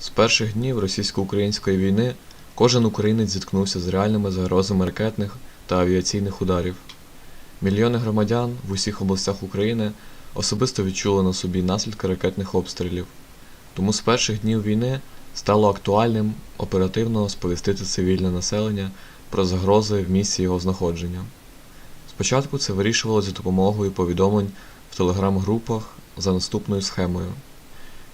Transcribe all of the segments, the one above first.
З перших днів російсько-української війни кожен українець зіткнувся з реальними загрозами ракетних та авіаційних ударів. Мільйони громадян в усіх областях України особисто відчули на собі наслідки ракетних обстрілів. Тому з перших днів війни стало актуальним оперативно сповістити цивільне населення про загрози в місці його знаходження. Спочатку це вирішувалося за допомогою повідомлень в телеграм-групах за наступною схемою.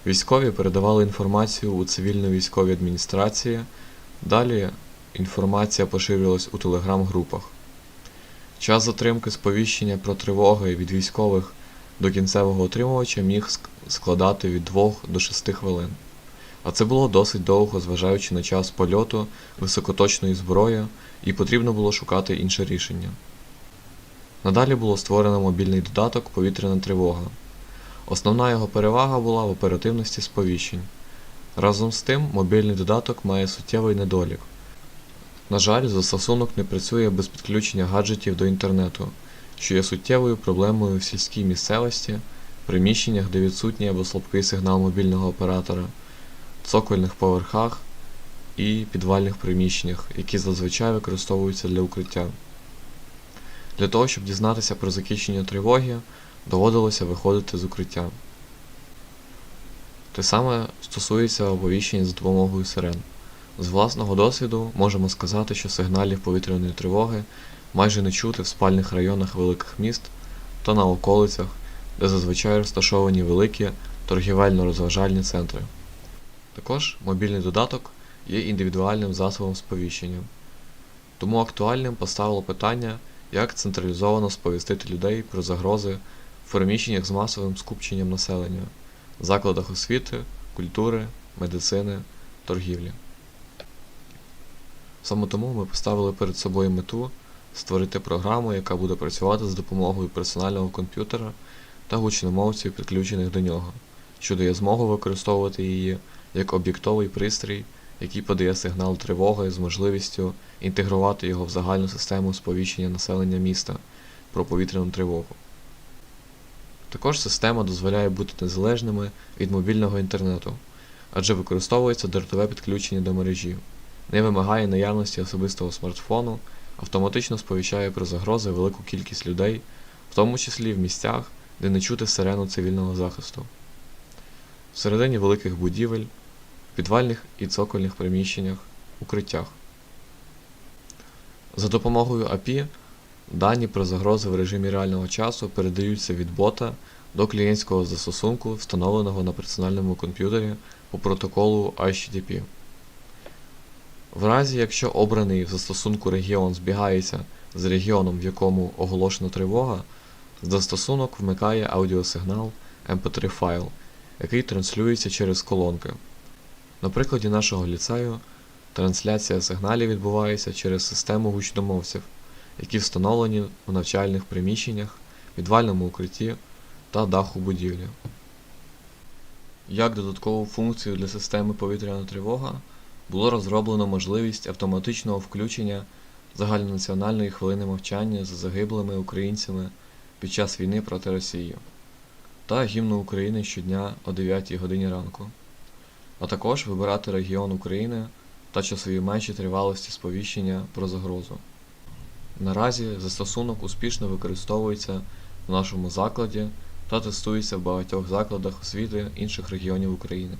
Військові передавали інформацію у цивільно-військові адміністрації, далі інформація поширювалась у телеграм-групах. Час затримки сповіщення про тривоги від військових до кінцевого отримувача міг складати від 2 до 6 хвилин. А це було досить довго, зважаючи на час польоту високоточної зброї, і потрібно було шукати інше рішення. Надалі було створено мобільний додаток Повітряна тривога. Основна його перевага була в оперативності сповіщень. Разом з тим, мобільний додаток має суттєвий недолік. На жаль, застосунок не працює без підключення гаджетів до інтернету, що є суттєвою проблемою в сільській місцевості, приміщеннях, де відсутній або слабкий сигнал мобільного оператора, цокольних поверхах і підвальних приміщеннях, які зазвичай використовуються для укриття. Для того, щоб дізнатися про закінчення тривоги, доводилося виходити з укриття. Те саме стосується оповіщень за допомогою сирен. З власного досвіду можемо сказати, що сигналів повітряної тривоги майже не чути в спальних районах великих міст та на околицях, де зазвичай розташовані великі торгівельно-розважальні центри. Також мобільний додаток є індивідуальним засобом сповіщення. Тому актуальним поставило питання, як централізовано сповістити людей про загрози приміщеннях з масовим скупченням населення, закладах освіти, культури, медицини, торгівлі. Саме тому ми поставили перед собою мету створити програму, яка буде працювати з допомогою персонального комп'ютера та гучномовців, підключених до нього, що дає змогу використовувати її як об'єктовий пристрій, який подає сигнал тривоги з можливістю інтегрувати його в загальну систему сповіщення населення міста про повітряну тривогу. Також система дозволяє бути незалежними від мобільного інтернету, адже використовується дротове підключення до мережі, не вимагає наявності особистого смартфону, автоматично сповіщає про загрози велику кількість людей, в тому числі в місцях, де не чути сирену цивільного захисту. Всередині великих будівель, підвальних і цокольних приміщеннях, укриттях. За допомогою API дані про загрози в режимі реального часу передаються від бота до клієнтського застосунку, встановленого на персональному комп'ютері по протоколу HTTP. В разі, якщо обраний в застосунку регіон збігається з регіоном, в якому оголошена тривога, застосунок вмикає аудіосигнал MP3 файл, який транслюється через колонки. На прикладі нашого ліцею трансляція сигналів відбувається через систему гучномовців, які встановлені у навчальних приміщеннях, підвальному укритті та даху будівлі. Як додаткову функцію для системи повітряна тривога було розроблено можливість автоматичного включення загальнонаціональної хвилини мовчання за загиблими українцями під час війни проти Росії та гімну України щодня о 9 годині ранку, а також вибирати регіон України та часові межі тривалості сповіщення про загрозу. Наразі застосунок успішно використовується в нашому закладі та тестується в багатьох закладах освіти інших регіонів України.